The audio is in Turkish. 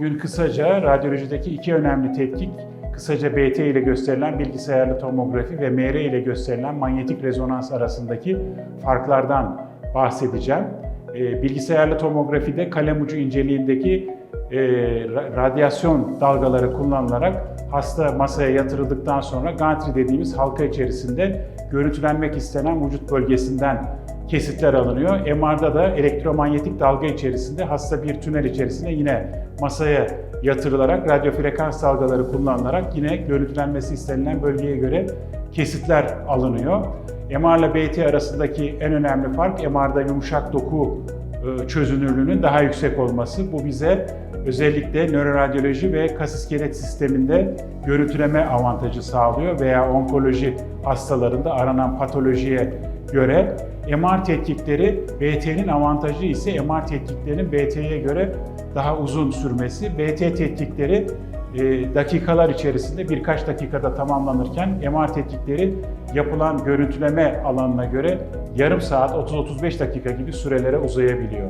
Bugün kısaca radyolojideki iki önemli tetkik, kısaca BT ile gösterilen bilgisayarlı tomografi ve MR ile gösterilen manyetik rezonans arasındaki farklardan bahsedeceğim. E, bilgisayarlı tomografide kalem ucu inceliğindeki e, ra- radyasyon dalgaları kullanılarak hasta masaya yatırıldıktan sonra gantry dediğimiz halka içerisinde görüntülenmek istenen vücut bölgesinden kesitler alınıyor. MR'da da elektromanyetik dalga içerisinde hasta bir tünel içerisinde yine masaya yatırılarak radyo frekans dalgaları kullanılarak yine görüntülenmesi istenilen bölgeye göre kesitler alınıyor. MR ile BT arasındaki en önemli fark MR'da yumuşak doku e, çözünürlüğünün daha yüksek olması. Bu bize özellikle nöroradyoloji ve kas iskelet sisteminde görüntüleme avantajı sağlıyor veya onkoloji hastalarında aranan patolojiye göre MR tetkikleri BT'nin avantajı ise MR tetkiklerinin BT'ye göre daha uzun sürmesi. BT tetkikleri e, dakikalar içerisinde birkaç dakikada tamamlanırken MR tetkikleri yapılan görüntüleme alanına göre yarım saat 30-35 dakika gibi sürelere uzayabiliyor.